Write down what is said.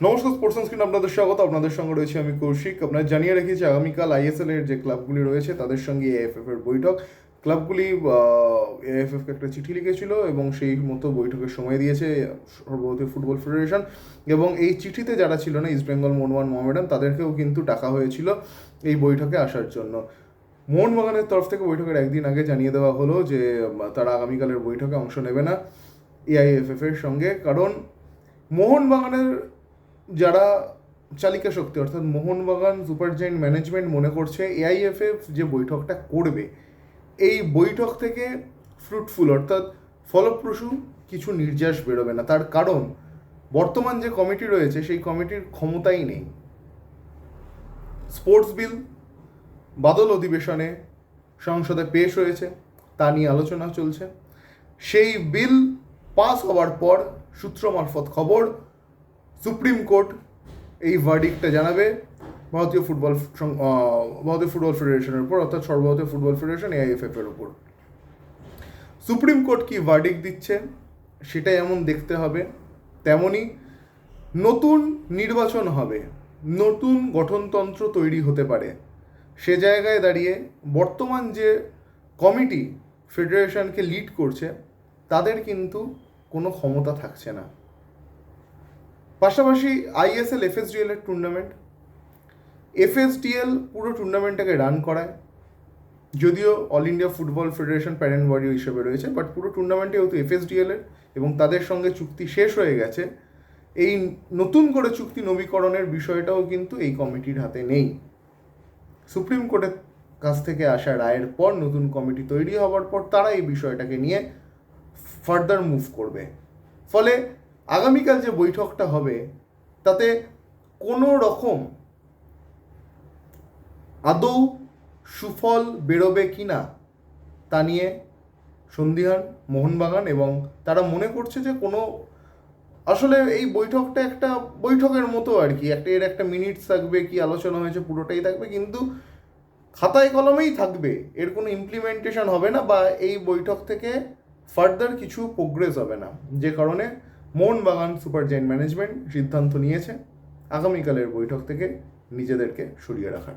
নমস্কার sports screen আপনাদের স্বাগত। আপনাদের সঙ্গে রয়েছে আমি কৌশিক। আপনার জানিয়ে রেখেছি, আগামীকাল আইএসএল এর যে ক্লাবগুলি রয়েছে, তাদের সঙ্গে এএফএফ এর বৈঠক। ক্লাবগুলি এএফএফকে একটা চিঠি লিখেছিল এবং সেই মতো বৈঠকের সময় দিয়েছে সর্বভারতীয় ফুটবল ফেডারেশন। এবং এই চিঠিতে যারা ছিল না ইস্ট বেঙ্গল মোহনবাগান মোহামেডান, তাদেরকেও কিন্তু ডাকা হয়েছিল এই বৈঠকে আসার জন্য। মোহনবাগানের তরফ থেকে বৈঠকের একদিন আগে জানিয়ে দেওয়া হলো যে তারা আগামীকালের বৈঠকে অংশ নেবে না এআইএফএফ এর সঙ্গে। কারণ মোহনবাগানের যারা চালিকা শক্তি, অর্থাৎ মোহনবাগান সুপার জায়েন্ট ম্যানেজমেন্ট মনে করছে এআইএফএফ যে বৈঠকটা করবে, এই বৈঠক থেকে ফ্রুটফুল অর্থাৎ ফলপ্রসূ কিছু নির্যাস বেরোবে না। তার কারণ, বর্তমান যে কমিটি রয়েছে, সেই কমিটির ক্ষমতাই নেই। স্পোর্টস বিল, বাদল অধিবেশনে সংসদে পেশ হয়েছে, তা নিয়ে আলোচনা চলছে। সেই বিল পাস হওয়ার পর সূত্র মারফত খবর সুপ্রিম কোর্ট এই ভার্ডিকটা জানাবে। ভারতীয় ফুটবল ভারতীয় ফুটবল ফেডারেশনের উপর, অর্থাৎ সর্বভারতীয় ফুটবল ফেডারেশন এআইএফএফ এর উপর। সুপ্রিম কোর্ট কি ভার্ডিক দিচ্ছে? সেটা এমন দেখতে হবে। তেমনি নতুন নির্বাচন হবে। নতুন গঠনতন্ত্র তৈরি হতে পারে। সে জায়গায় দাঁড়িয়ে বর্তমান যে কমিটি ফেডারেশনকে লিড করছে, তাদের কিন্তু কোনো ক্ষমতা থাকছে না। পাশাপাশি আইএসএল, এফএসডিএল এর টুর্নামেন্ট এফএসডিএল পুরো টুর্নামেন্টটাকে রান করায়। যদিও All India Football Federation parent body হিসেবে রয়েছে বাট পুরো টুর্নামেন্টে যেহেতু এফএসডিএল এর এবং তাদের সঙ্গে চুক্তি শেষ হয়ে গেছে, এই নতুন করে চুক্তি নবীকরণের বিষয়টাও কিন্তু এই কমিটির হাতে নেই। সুপ্রিম কোর্টের কাছ থেকে আসা রায়ের পর নতুন কমিটি তৈরি হওয়ার পর তারা এই বিষয়টাকে নিয়ে ফার্দার মুভ করবে। ফলে আগামীকাল যে বৈঠকটা হবে, তাতে কোনো রকম আদৌ সুফল বেরোবে কি না তা নিয়ে সন্দিহান মোহনবাগান এবং তারা মনে করছে যে কোনো, আসলে এই বৈঠকটা একটা বৈঠকের মতো আর কি, একটা এর একটা মিনিট থাকবে কি আলোচনা হয়েছে পুরোটাই থাকবে, কিন্তু খাতায় কলমেই থাকবে, এর কোনো ইমপ্লিমেন্টেশন হবে না বা এই বৈঠক থেকে ফার্দার কিছু প্রোগ্রেস হবে না, যে কারণে মোহনবাগান সুপার জেন্ট ম্যানেজমেন্ট সিদ্ধান্ত নিয়েছে। আগামীকালের বৈঠক থেকে নিজেদেরকে সরিয়ে রাখার।